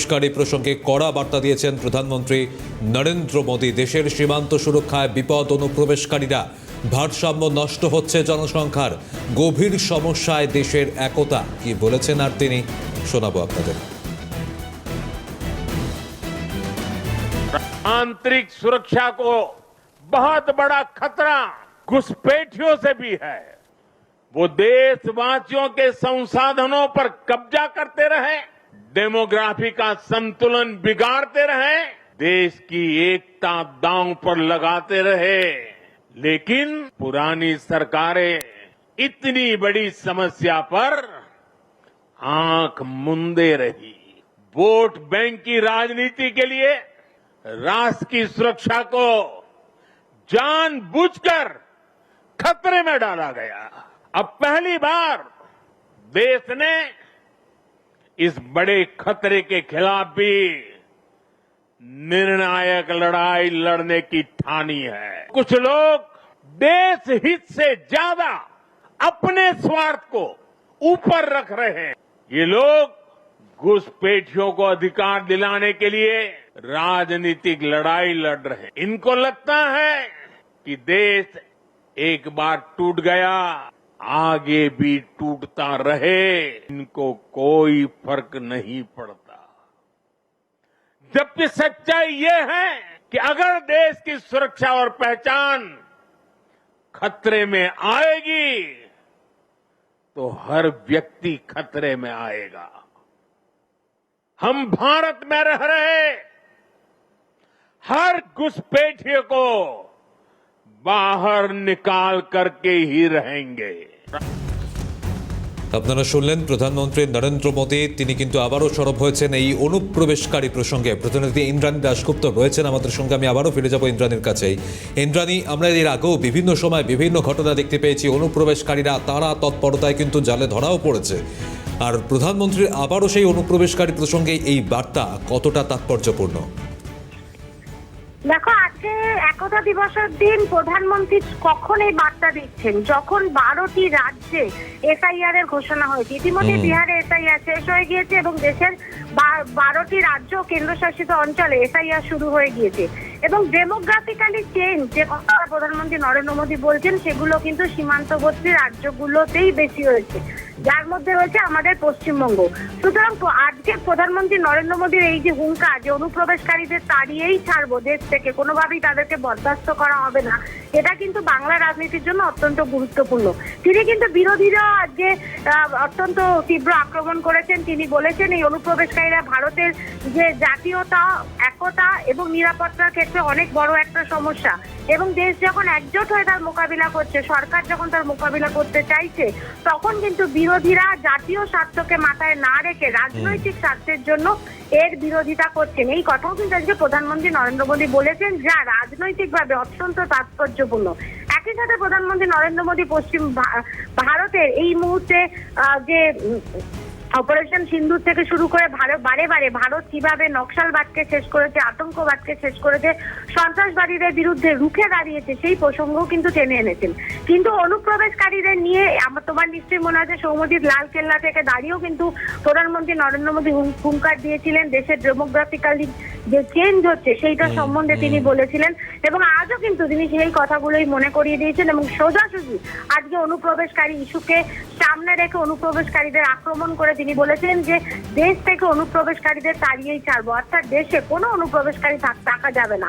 অনুপ্রবেশকারী প্রসঙ্গে কড়া বার্তা দিয়েছেন প্রধানমন্ত্রী নরেন্দ্র মোদী দেশের সীমান্ত সুরক্ষায় বিপদ অনুপ্রবেশকারীরা ভারসাম্য নষ্ট হচ্ছে জনসংখ্যার গভীর সমস্যায় দেশের একতা কি বলেছেন আর তিনি শোনাবো আপনাদের आंतरिक सुरक्षा को बहुत बड़ा खतरा घुसपैठियों से भी है वो देशवासियों के संसाधनों पर कब्जा करते रहे डेमोग्राफी का संतुलन बिगाड़ते रहे, देश की एकता दांव पर लगाते रहे। लेकिन पुरानी सरकारें इतनी बड़ी समस्या पर आँख मुंदे रही। वोट बैंक की राजनीति के लिए राष्ट्र की सुरक्षा को जानबूझकर खतरे में डाला गया। अब पहली बार देश ने इस बड़े खतरे के खिलाफ भी निर्णायक लड़ाई लड़ने की ठानी है। कुछ लोग देश हित से ज़्यादा अपने स्वार्थ को ऊपर रख रहे हैं। ये लोग घुसपैठियों को अधिकार दिलाने के लिए राजनीतिक लड़ाई लड़ रहे हैं। इनको लगता है कि देश एक बार टूट गया आगे भी टूटता रहे, इनको कोई फ़र्क नहीं पड़ता। जबकि सच्चाई ये है कि अगर देश की सुरक्षा और पहचान खतरे में आएगी तो हर व्यक्ति खतरे में आएगा। हम भारत में रह रहे हर घुसपैठिए को बाहर निकाल करके ही रहेंगे আপনারা শুনলেন প্রধানমন্ত্রী নরেন্দ্র মোদী তিনি কিন্তু আবারও সরব হয়েছেন এই অনুপ্রবেশকারী প্রসঙ্গে প্রতিনিধি ইন্দ্রাণী দাশগুপ্ত রয়েছেন আমাদের সঙ্গে আমি আবারও ফিরে যাব ইন্দ্রাণীর কাছেই ইন্দ্রাণী আমরা এর আগেও বিভিন্ন সময় বিভিন্ন ঘটনা দেখতে পেয়েছি অনুপ্রবেশকারীরা তারা তৎপরতায় কিন্তু জালে ধরাও পড়েছে আর প্রধানমন্ত্রীর আবারও সেই অনুপ্রবেশকারী প্রসঙ্গে এই বার্তা কতটা তাৎপর্যপূর্ণ দেখো আজকে একতা দিবসের দিন প্রধানমন্ত্রী কখন এই বার্তা দিচ্ছেন? যখন বারোটি রাজ্যে এসআইআর এর ঘোষণা হয়েছে। ইতিমধ্যে বিহারে এসআইআর শেষ হয়ে গিয়েছে এবং দেশের বারোটি রাজ্য কেন্দ্রশাসিত অঞ্চলে এসআইআর শুরু হয়ে গিয়েছে। এবং ডেমোগ্রাফিক্যালি চেঞ্জ যে কথা প্রধানমন্ত্রী নরেন্দ্র মোদী বলছেন, সেগুলো কিন্তু সীমান্তবর্তী রাজ্যগুলোতেই বেশি হয়েছে। যার মধ্যে রয়েছে আমাদের পশ্চিমবঙ্গ। সুতরাং আজকে প্রধানমন্ত্রী নরেন্দ্র মোদীর এই যে হুঙ্কার, যে অনুপ্রবেশকারীদের তাড়িয়েই ছাড়বো দেশ থেকে, কোনোভাবেই তাদেরকে বরদাস্ত করা হবে না। এটা কিন্তু বাংলা রাজনীতির জন্য অত্যন্ত গুরুত্বপূর্ণ। তিনি কিন্তু বিরোধীরা আজকে অত্যন্ত তীব্র আক্রমণ করেছেন। তিনি বলেছেন, এই অনুপ্রবেশকারীরা ভারতের যে জাতীয়তা, একতা এবং নিরাপত্তার ক্ষেত্রে অনেক বড় একটা সমস্যা। এবং দেশ যখন একজোট হয়ে তার মোকাবিলা করছে সরকার যখন তার মোকাবিলা করতে চাইছে তখন কিন্তু বিরোধীরা জাতীয় স্বার্থকে মাথায় না রেখে রাজনৈতিক স্বার্থের জন্য এর বিরোধিতা করছেন। এই কথাও কিন্তু আজকে প্রধানমন্ত্রী নরেন্দ্র মোদী বলেছেন যা রাজনৈতিকভাবে অত্যন্ত তাৎপর্যপূর্ণ। একই সাথে প্রধানমন্ত্রী নরেন্দ্র মোদী পশ্চিম ভারতের এই মুহূর্তে যে অপারেশন সিন্ধুর থেকে শুরু করে ভারত বারে বারে ভারত কীভাবে নকশালবাদকে শেষ করেছে, আতঙ্কবাদকে শেষ করেছে, সন্ত্রাসবাদীদের বিরুদ্ধে রুখে দাঁড়িয়েছে, সেই প্রসঙ্গও কিন্তু টেনে এনেছেন। কিন্তু অনুপ্রবেশকারীদের নিয়ে আমার তোমার নিশ্চয়ই মনে আছে সৌমজিৎ লাল কেল্লা থেকে দাঁড়িয়েও কিন্তু প্রধানমন্ত্রী নরেন্দ্র মোদী হুঙ্কার দিয়েছিলেন দেশের ডেমোগ্রাফিক্যালি যে চেঞ্জ হচ্ছে সেইটা সম্বন্ধে তিনি বলেছিলেন এবং আজও কিন্তু তিনি সেই কথাগুলোই মনে করিয়ে দিয়েছেন এবং সোজাসুজি আজকে অনুপ্রবেশকারী ইস্যুকে সামনে রেখে অনুপ্রবেশকারীদের আক্রমণ করে তিনি বলেছেন যে দেশ থেকে অনুপ্রবেশকারীদের তাড়িয়েই ছাড়বো অর্থাৎ দেশে কোনো অনুপ্রবেশকারী থাক- যাবে না।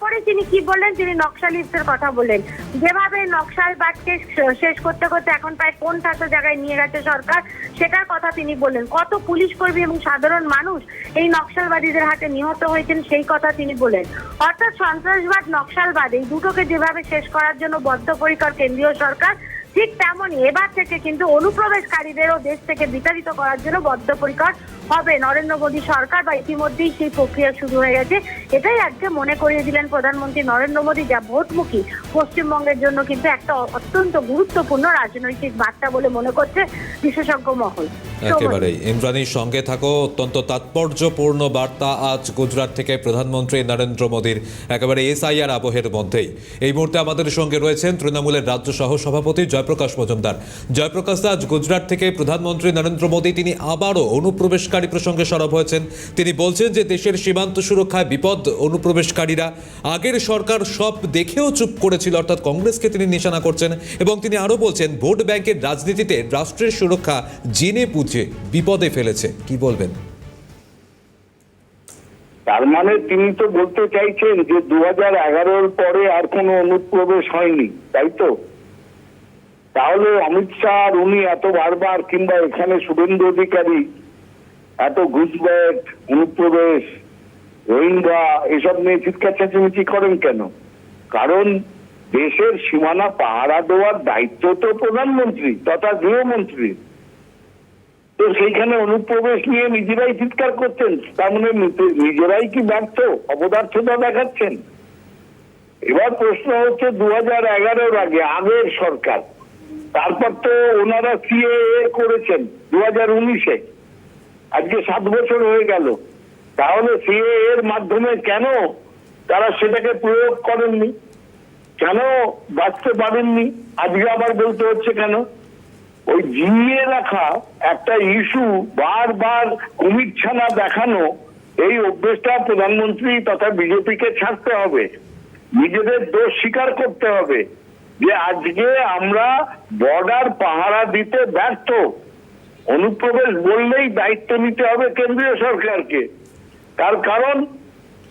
তারপরে তিনি কি বললেন তিনি নকশালিস্টের কথা বললেন। যেভাবে নকশালবাদকে শেষ করতে করতে এখন প্রায় কোন ছাত্র জায়গায় নিয়ে গেছে সরকার, সেটার কথা তিনি বললেন। কত পুলিশ কর্মী এবং সাধারণ মানুষ এই নকশালবাদীদের হাতে নিহত হয়েছেন সেই কথা তিনি বলেন অর্থাৎ সন্ত্রাসবাদ, নকশালবাদ, এই দুটোকে যেভাবে শেষ করার জন্য বদ্ধপরিকর কেন্দ্রীয় সরকার, ঠিক তেমনই এবার থেকে কিন্তু অনুপ্রবেশকারীদেরও দেশ থেকে বিতাড়িত করার জন্য বদ্ধপরিকর হবে। নরেন্দ্র মোদী সরকার বা ইতিমধ্যেই সেই প্রক্রিয়া শুরু হয়ে গেছে। এটাই আজকে মনে করিয়ে দিলেন প্রধানমন্ত্রী নরেন্দ্র মোদী, যা ভোটমুখী। পশ্চিমবঙ্গের জন্য কিন্তু একটা অত্যন্ত গুরুত্বপূর্ণ রাজনৈতিক বার্তা বলে মনে করছে বিশেষজ্ঞ মহল। একেবারেই। ইমরানির সঙ্গে থাকো, অত্যন্ত তাৎপর্যপূর্ণ বার্তা আজ গুজরাট থেকে প্রধানমন্ত্রী নরেন্দ্র মোদীর একেবারে এসআইআর আবহের মধ্যেই। এই মুহূর্তে আমাদের সঙ্গে রয়েছেন তৃণমূলের রাজ্য সহ সভাপতি জয়প্রকাশ মজুমদার। জয়প্রকাশ আজ গুজরাট থেকে প্রধানমন্ত্রী নরেন্দ্র মোদী, তিনি আবারও অনুপ্রবেশকারী অনুপ্রবেশকারী প্রসঙ্গে সরব হয়েছেন। তিনি বলছেন যে দেশের সীমান্ত সুরক্ষায় বিপদ অনুপ্রবেশকারীরা আগের সরকার সব দেখেও চুপ করেছিল, অর্থাৎ কংগ্রেসকে তিনি নিশানা করছেন এবং তিনি আরও বলছেন, ভোট ব্যাংকের রাজনীতিতে রাষ্ট্রের সুরক্ষা জেনে বুঝে বিপদে ফেলেছে। কি বলবেন? তার মানে তিনি তো বলতে চাইছেন যে দু হাজার পরে আর কোনো অনুপ্রবেশ হয়নি, তাই তো? তাহলে অমিত শাহ আর উনি এত বারবার কিংবা এখানে শুভেন্দু অধিকারী এত ঘুষব্যাট অনুপ্রবেশ, রোহিঙ্গা, এসব নিয়ে চিৎকার চেঁচামেচি করেন কেন? কারণ দেশের সীমানা পাহারা দেওয়ার দায়িত্ব তো প্রধানমন্ত্রী তথা গৃহমন্ত্রী। তো সেইখানে অনুপ্রবেশ নিয়ে নিজেরাই চিৎকার করছেন, তার মানে নিজে- নিজেরাই কি ব্যর্থ? অপদার্থতা দেখাচ্ছেন। এবার প্রশ্ন হচ্ছে দু হাজার এগারোর আগে আগের সরকার, তারপর তো ওনারা সিএ করেছেন দু হাজার উনিশে। আজকে সাত বছর হয়ে গেল। তাহলে সিএ এর মাধ্যমে কেন তারা সেটাকে প্রয়োগ করেননি? কেন বাঁচতে পারেননি? আজকে আবার বলতে হচ্ছে কেন? ওই জিইয়ে রাখা একটা ইস্যু বারবার কুমির ছানা দেখানো, এই অভ্যেসটা প্রধানমন্ত্রী তথা বিজেপিকে ছাড়তে হবে। নিজেদের দোষ স্বীকার করতে হবে যে আজকে আমরা বর্ডার পাহারা দিতে ব্যর্থ। অনুপ্রবেশ বললেই দায়িত্ব নিতে হবে কেন্দ্রীয় সরকারকে। তার কারণ,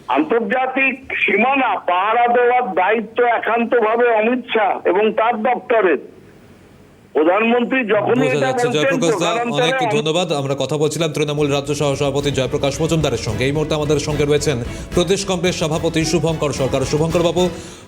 আন্তর্জাতিক সীমানা পাহারা দেওয়ার দায়িত্ব একান্তভাবে অমিত শাহ এবং তার দপ্তরের। প্রধানমন্ত্রী যখনই বোঝা যাচ্ছে জয়প্রকাশ দা অনেক ধন্যবাদ। আমরা কথা বলছিলাম তৃণমূল রাজ্য সহ সভাপতি জয়প্রকাশ মজুমদারের সঙ্গে। এই মুহূর্তে আমাদের সঙ্গে রয়েছেন প্রদেশ কংগ্রেস সভাপতি শুভঙ্কর সরকার। শুভঙ্কর বাবু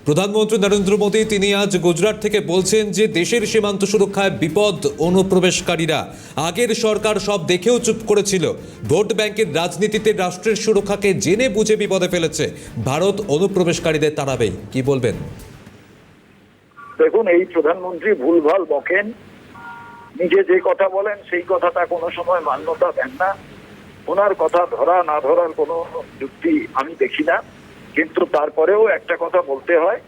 প্রধানমন্ত্রী নরেন্দ্র মোদী তিনি আজ গুজরাট থেকে বলছেন যে দেশের সীমান্ত সুরক্ষায় বিপদ অনুপ্রবেশকারীরা আগের সরকার সব দেখেও চুপ করেছিল। ভোট ব্যাংকের রাজনীতিতে রাষ্ট্রের সুরক্ষাকে জেনে বুঝে বিপদে ফেলেছে। ভারত অনুপ্রবেশকারীদের তাড়াবেই কি বলবেন? দেখুন, এই প্রধানমন্ত্রী ভুলভাল বকেন। নিজে যে কথা বলেন, সেই কথাটা কোনো সময় মান্যতা দেন না। ওনার কথা ধরা না ধরার কোনো যুক্তি আমি দেখি না। কিন্তু তারপরেও একটা কথা বলতে হয়,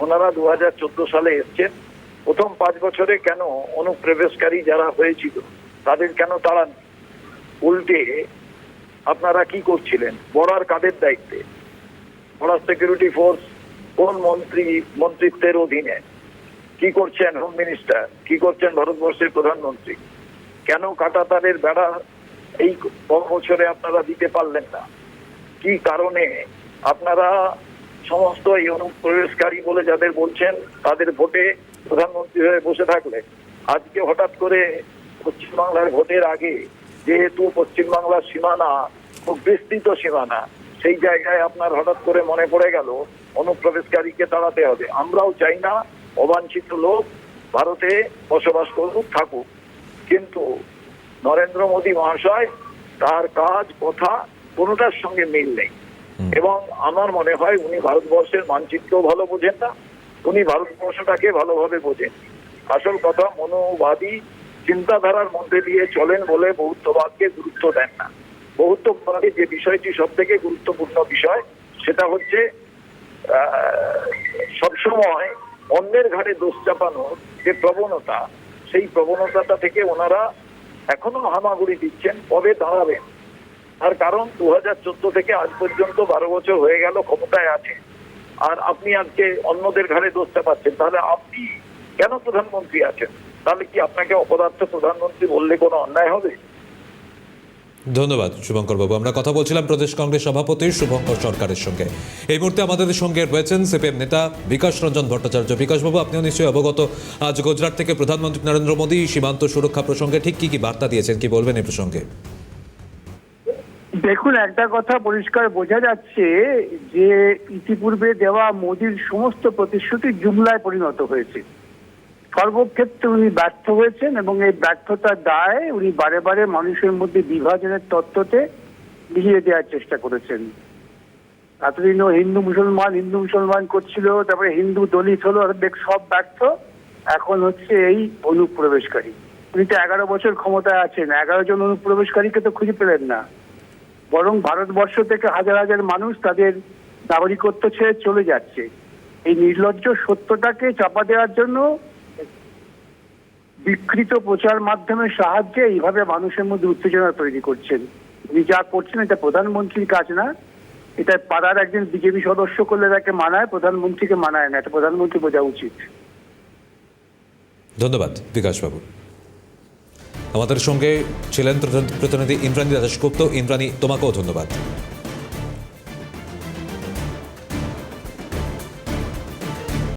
ওনারা দু হাজার চোদ্দ সালে এসছেন। প্রথম পাঁচ বছরে কেন অনুপ্রবেশকারী যারা হয়েছিল, তাদের কেন তাড়ান উল্টে আপনারা কি করছিলেন? বড়ার কাদের দায়িত্বে? বড়ার সিকিউরিটি ফোর্স কোন মন্ত্রী, মন্ত্রিত্বের অধীনে? কি করছেন হোম মিনিস্টার কি করছেন ভারতবর্ষের প্রধানমন্ত্রী? কেন কাটাতারের বেড়া এই বছরে আপনারা দিতে পারলেন না? কি কারণে? আপনারা সমস্ত এই অনুপ্রবেশকারী বলে যাদের বলছেন, তাদের ভোটে প্রধানমন্ত্রী হয়ে বসে থাকলে, আজকে হঠাৎ করে পশ্চিমবাংলার ভোটের আগে যেহেতু পশ্চিমবাংলার সীমানা খুব বিস্তৃত সীমানা, সেই জায়গায় আপনার হঠাৎ করে মনে পড়ে গেল, অনুপ্রবেশকারীকে তাড়াতে হবে। আমরাও চাই না অবাঞ্ছিত লোক ভারতে বসবাস করুক থাকুক। কিন্তু নরেন্দ্র মোদী মহাশয় তার কাজ কথা কোনোটার সঙ্গে মিল নেই। এবং আমার মনে হয় উনি ভারতবর্ষের মানচিত্র ভালো বোঝেন না উনি ভারতবর্ষটাকে ভালোভাবে বোঝেন। আসল কথা মনোবাদী চিন্তাধারার মধ্যে দিয়ে চলেন বলে বহুত্ববাদকে গুরুত্ব দেন না। বহুত্ববাদী যে বিষয়টি সব থেকে গুরুত্বপূর্ণ বিষয় সেটা হচ্ছে আহ, সবসময় অন্যের ঘাড়ে দোষ চাপানোর যে প্রবণতা, সেই প্রবণতাটা থেকে ওনারা এখনও হামাগুড়ি দিচ্ছেন কবে দাঁড়াবেন। তার কারণ দু হাজার চোদ্দ থেকে আজ পর্যন্ত বারো বছর হয়ে গেল ক্ষমতায় আছে। আর আপনি আজকে অন্যদের ঘাড়ে দোষ চাপাচ্ছেন, তাহলে আপনি কেন প্রধানমন্ত্রী আছেন? তাহলে কি আপনাকে অপদার্থ প্রধানমন্ত্রী বললে কোনো অন্যায় হবে? ধন্যবাদ, শুভঙ্কর বাবু। আমরা কথা বলছিলাম প্রদেশ কংগ্রেস সভাপতি শুভঙ্কর সরকারের সঙ্গে। এই মুহূর্তে আমাদের সঙ্গে রয়েছেন সিপিএম নেতা বিকাশ রঞ্জন ভট্টাচার্য। বিকাশ বাবু, আপনিও নিশ্চয়ই অবগত। আজ গুজরাট থেকে প্রধানমন্ত্রী নরেন্দ্র মোদী সীমান্ত সুরক্ষা প্রসঙ্গে ঠিক কি কি বার্তা দিয়েছেন, কি বলবেন এই প্রসঙ্গে? দেখুন, একটা কথা পরিষ্কার বোঝা যাচ্ছে যে ইতিপূর্বে দেওয়া মোদির সমস্ত প্রতিশ্রুতি জুমলায় পরিণত হয়েছে। সর্বক্ষেত্রে উনি ব্যর্থ হয়েছেন এবং এই ব্যর্থতার দায় উনি বারে বারে মানুষের মধ্যে বিভাজনের তত্ত্বতে মিলিয়ে দেওয়ার চেষ্টা করেছেন। এতদিনও হিন্দু মুসলমান হিন্দু মুসলমান করছিল, তারপরে হিন্দু দলিত হলো সব ব্যর্থ। এখন হচ্ছে এই অনুপ্রবেশকারী। উনি তো এগারো বছর ক্ষমতায় আছেন, এগারো জন অনুপ্রবেশকারীকে তো খুঁজে পেলেন না। বরং ভারতবর্ষ থেকে হাজার হাজার মানুষ তাদের নাগরিকত্ব ছেড়ে চলে যাচ্ছে। এই নির্লজ্জ সত্যটাকে চাপা দেওয়ার জন্য বিকৃত প্রচার মাধ্যমের সাহায্যে এইভাবে মানুষের মধ্যে উত্তেজনা তৈরি করছেন। উনি যা করছেন এটা প্রধানমন্ত্রীর কাজ না, এটা পাড়ার একজন বিজেপি সদস্য করলে তাকে মানায়, প্রধানমন্ত্রীকে মানায় না, এটা প্রধানমন্ত্রী বোঝা উচিত। ধন্যবাদ, বিকাশবাবু। আমাদের সঙ্গে ছিলেন প্রতিনিধি ইন্দ্রাণী দাসগুপ্ত ইন্দ্রাণী, তোমাকেও ধন্যবাদ।